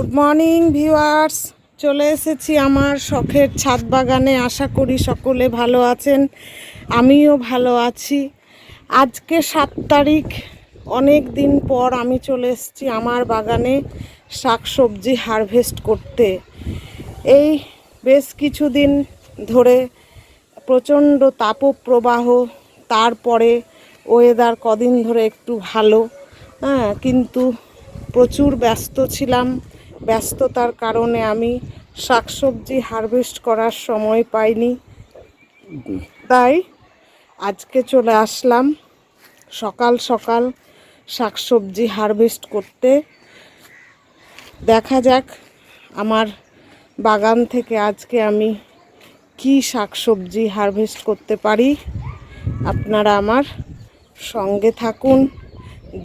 Good morning viewers চলে এসেছি আমার শখের ছাদ বাগানে। আশা করি সকলে ভালো আছেন। আমিও ভালো আছি। আজকে সাত তারিখ। অনেক দিন পর আমি চলে এসেছি আমার বাগানে শাক সবজি হারভেস্ট করতে। এই বেশ কিছুদিন ধরে প্রচণ্ড তাপপ্রবাহ, তারপরে ওয়েদার কদিন ধরে একটু ভালো। হ্যাঁ কিন্তু প্রচুর ব্যস্ত ছিলাম। ব্যস্ততার কারণে আমি শাকসবজি হারভেস্ট করার সময় পাইনি। তাই আজকে চলে আসলাম সকাল সকাল শাকসবজি হারভেস্ট করতে। দেখা যাক আমার বাগান থেকে আজকে আমি কি শাকসবজি হারভেস্ট করতে পারি। আপনারা আমার সঙ্গে থাকুন,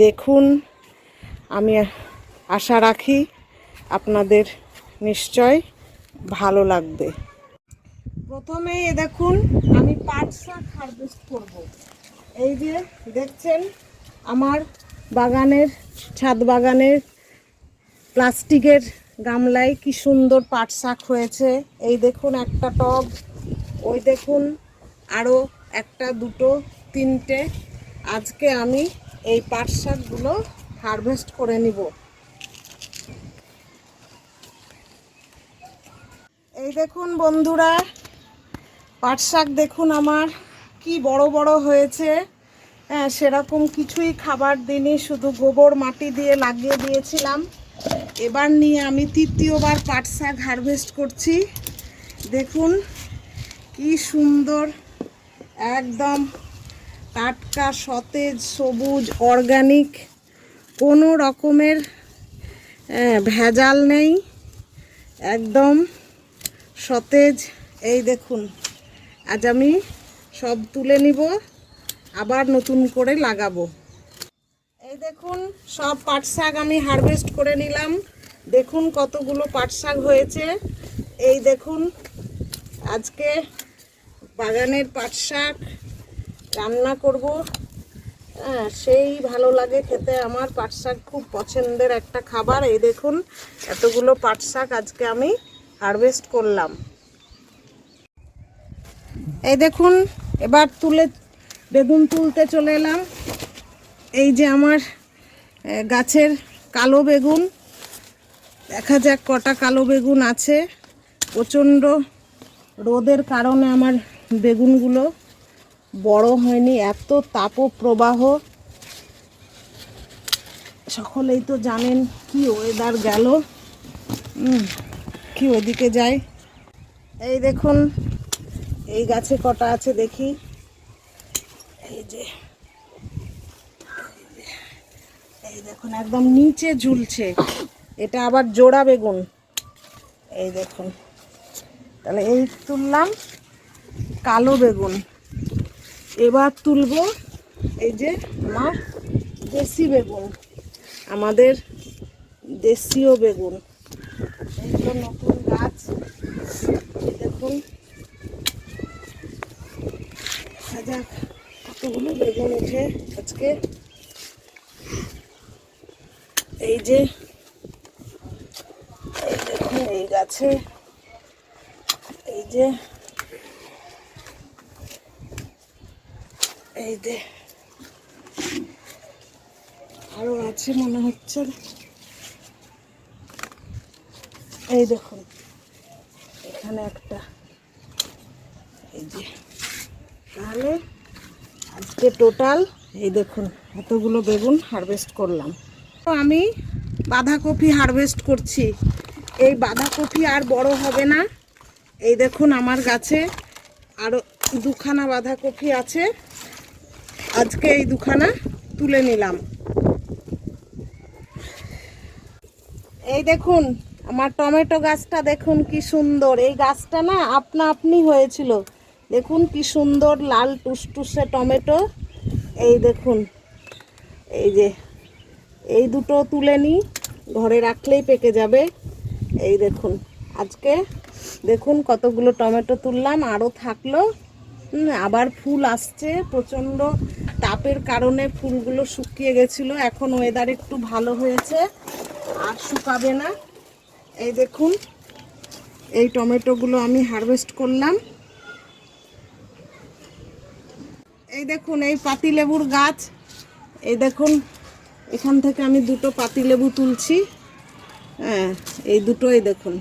দেখুন। আমি আশা রাখি আপনাদের নিশ্চয় ভালো লাগবে। প্রথমে এ দেখুন, আমি পাট শাক হারভেস্ট করব। এই যে দেখছেন, আমার বাগানের, ছাদ বাগানের প্লাস্টিকের গামলায় কি সুন্দর পাট শাক হয়েছে। এই দেখুন একটা টব, ওই দেখুন আরও একটা, দুটো, তিনটে। আজকে আমি এই পাট শাকগুলো হারভেস্ট করে নিব। এই দেখুন বন্ধুরা, পাট শাক দেখুন আমার, কি বড় বড় হয়েছে। হ্যাঁ সেরকম কিছুই খাবার দিনই শুধু গোবর মাটি দিয়ে লাগিয়ে দিয়েছিলাম। এবার নিয়ে আমি তৃতীয়বার পাট শাক হারভেস্ট করছি। দেখুন, কি সুন্দর, একদম টাটকা, সতেজ, সবুজ অর্গানিক কোনো রকমের ভেজাল নেই, একদম সতেজ, এই দেখুন, আজ আমি সব তুলে নিব, আবার নতুন করে লাগাবো। এই দেখুন, সব পাট শাক আমি হারভেস্ট করে নিলাম। দেখুন কতগুলো পাট শাক হয়েছে। এই দেখুন, আজকে বাগানের পাট শাক রান্না করব। হ্যাঁ সেই ভালো লাগে খেতে। আমার পাট শাক খুব পছন্দের একটা খাবার। এই দেখুন, এতগুলো পাট শাক আজকে আমি হারভেস্ট করলাম। এই দেখুন, এবার তুলে, বেগুন তুলতে চলে এলাম। এই যে আমার গাছের কালো বেগুন। দেখা যাক কটা কালো বেগুন আছে। প্রচণ্ড রোদের কারণে আমার বেগুনগুলো বড় হয়নি, এত তাপ প্রবাহ সকলেই তো জানেন কি ওয়েদার গেল। হুম, কি ওইদিকে যায় এই দেখুন এই গাছে কটা আছে দেখি। এই যে এই দেখুন একদম নিচে ঝুলছে। এটা আবার জোড়া বেগুন। এই দেখুন তাহলে এই তুললাম কালো বেগুন। এবার তুলবো এই যে আমার দেশি বেগুন আমাদের দেশীয় বেগুন। নতুন গাছ এই দেখুন কতগুলো বেগুন উঠে আজকে এই যে এই দেখুন, এই গাছে, এই যে এই যে আরও আছে মনে হচ্ছে। এই দেখুন, এখানে একটা, এই যে, তাহলে আজকে টোটাল এই দেখুন, এতগুলো বেগুন হারভেস্ট করলাম। তো আমি বাঁধাকপি হারভেস্ট করছি। এই বাঁধাকপি আর বড় হবে না। এই দেখুন, আমার গাছে আরও দুখানা বাঁধাকপি আছে। আজকে এই দুখানা তুলে নিলাম। এই দেখুন আমার টমেটো গাছটা দেখুন কি সুন্দর। এই গাছটা না আপনা আপনি হয়েছিল। দেখুন কি সুন্দর লাল টুসটুসে টমেটো। এই দেখুন। এই যে, এই দুটো তুলে নিই ঘরে রাখলেই পেকে যাবে। এই দেখুন, আজকে দেখুন কতগুলো টমেটো তুললাম, আরও থাকল। আবার ফুল আসছে, প্রচণ্ড তাপের কারণে ফুলগুলো শুকিয়ে গেছিল। এখন ওয়েদার একটু ভালো হয়েছে, আর শুকাবে না। এই দেখুন, এই টমেটোগুলো আমি হারভেস্ট করলাম। এই দেখুন, এই পাতিলেবুর গাছ। এই দেখুন, এখান থেকে আমি দুটো পাতি লেবু তুলছি। হ্যাঁ এই দুটোই দেখুন,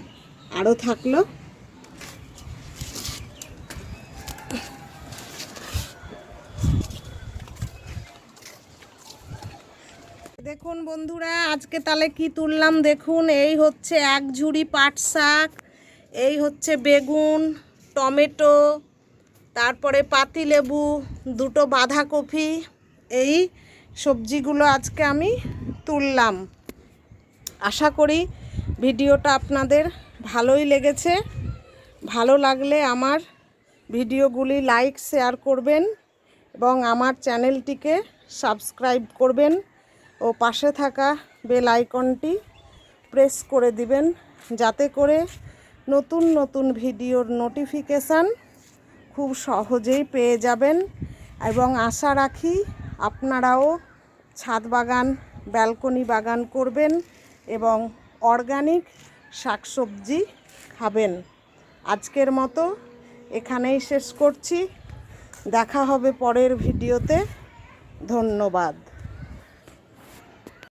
আরও থাকল দেখুন বন্ধুরা, আজকে তাহলে কি তুললাম দেখুন, এই হচ্ছে এক ঝুড়ি পাট শাক, এই হচ্ছে বেগুন, টমেটো, তারপরে পাতিলেবু দুটো বাঁধাকপি, এই সবজিগুলো আজকে আমি তুললাম। আশা করি ভিডিওটা আপনাদের ভালোই লেগেছে। ভালো লাগলে আমার ভিডিওগুলি লাইক, শেয়ার করবেন এবং আমার চ্যানেলটিকে সাবস্ক্রাইব করবেন। ও পাশে থাকা বেল আইকনটি প্রেস করে দিবেন যাতে করে নতুন নতুন ভিডিওর নোটিফিকেশান খুব সহজেই পেয়ে যাবেন এবং আশা রাখি আপনারাও ছাদ বাগান, ব্যালকনি বাগান করবেন এবং অর্গানিক শাকসবজি খাবেন। আজকের মতো এখানেই শেষ করছি। দেখা হবে পরের ভিডিওতে। ধন্যবাদ।